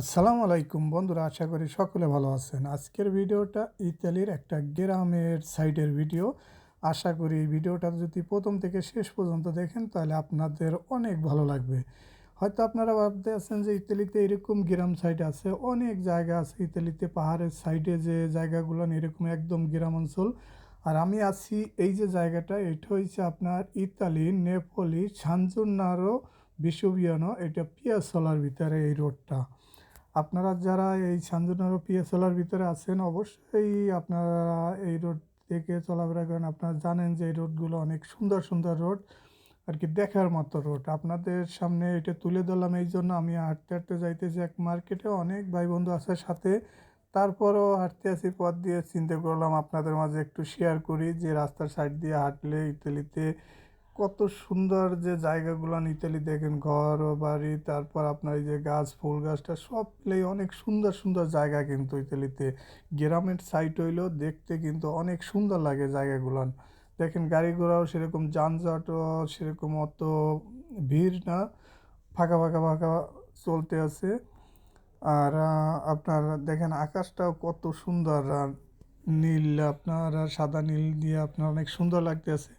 আসসালামু আলাইকুম বন্ধুরা, আশা করি সকলে ভালো আছেন। আজকের ভিডিওটা ইতালির একটা গ্রামের সাইডের ভিডিও। আশা করি এই ভিডিওটা যদি প্রথম থেকে শেষ পর্যন্ত দেখেন, তাহলে আপনাদের অনেক ভালো লাগবে। হয়তো আপনারা ভাবতে আছেন যে ইতালিতে এরকম গ্রাম সাইড আছে, অনেক জায়গা আছে ইতালিতে, পাহাড়ের সাইডে যে জায়গাগুলো এরকম একদম গ্রাম অঞ্চল। আর আমি আছি এই যে জায়গাটা, এটা হচ্ছে আপনার ইতালি নেপলি সানজুনারো বিশ্ববিয়ানো এটা পিয়াসলার ভিতরে এই রোডটা। আপনারা যারা এই সানজুনারো পিএসএলার ভিতরে আছেন, অবশ্যই আপনারা এই রোড থেকে চলাফেরা করেন। আপনারা জানেন যে এই রোডগুলো অনেক সুন্দর সুন্দর রোড, আর কি দেখার মতো রোড। আপনাদের সামনে এটা তুলে ধরলাম এই জন্য আমি হাঁটতে হাঁটতে যাইতেছি এক মার্কেটে। অনেক ভাই বন্ধু আছে সাথে। তারপরও হাঁটতে আসি, পথ দিয়ে চিন্তা করলাম আপনাদের মাঝে একটু শেয়ার করি যে রাস্তার সাইড দিয়ে হাঁটলে ইতালিতে কত সুন্দর যে জায়গাগুলো ইতালি দেখেন, ঘর ও বাড়ি, তারপর আপনার এই যে গাছ, ফুল গাছটা সব মিলেই অনেক সুন্দর সুন্দর জায়গা কিন্তু ইতালিতে। গ্রামের সাইড হইলেও দেখতে কিন্তু অনেক সুন্দর লাগে জায়গাগুলো। দেখেন গাড়ি ঘোড়াও সেরকম যানজটও সেরকম অত ভিড় না, ফাঁকা ফাঁকা ফাঁকা চলতে আছে। আর আপনার দেখেন আকাশটাও কত সুন্দর নীল আপনার সাদা নীল দিয়ে আপনার অনেক সুন্দর লাগতেছে।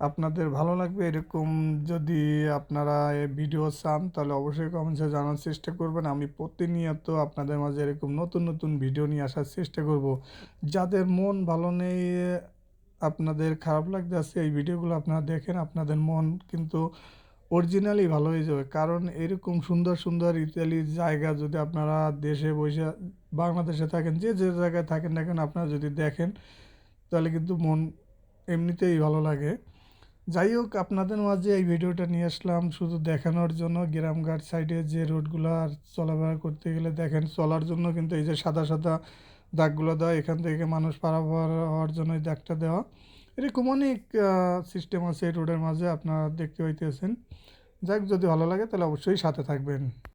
আপনাদের ভালো লাগবে এরকম যদি আপনারা ভিডিও চান, তাহলে অবশ্যই কমেন্টসে জানার চেষ্টা করবেন। আমি প্রতিনিয়ত আপনাদের মাঝে এরকম নতুন নতুন ভিডিও নিয়ে আসার চেষ্টা করব। যাদের মন ভালো নেই, আপনাদের খারাপ লাগতে আছে, এই ভিডিওগুলো আপনারা দেখেন, আপনাদের মন কিন্তু অরিজিনালি ভালো হয়ে যাবে। কারণ এরকম সুন্দর সুন্দর ইতালির জায়গা যদি আপনারা দেশে বসে, বাংলাদেশে থাকেন, যে যে জায়গায় থাকেন না কেন, আপনারা যদি দেখেন, তাহলে কিন্তু মন এমনিতেই ভালো লাগে। যাই হোক, আপনাদের মাঝে এই ভিডিওটা নিয়ে আসলাম শুধু দেখানোর জন্য। গ্রামঘাট সাইডে যে রোডগুলো আর চলাফেরা করতে গেলে দেখেন, চলার জন্য কিন্তু এই যে সাদা সাদা দাগগুলো দেওয়া, এখান থেকে মানুষ পারাপার হওয়ার জন্য এই দাগটা দেওয়া। এরকম অনেক সিস্টেম আছে এই রোডের মাঝে, আপনারা দেখতে পাইতেছেন। যাক, যদি ভালো লাগে তাহলে অবশ্যই সাথে থাকবেন।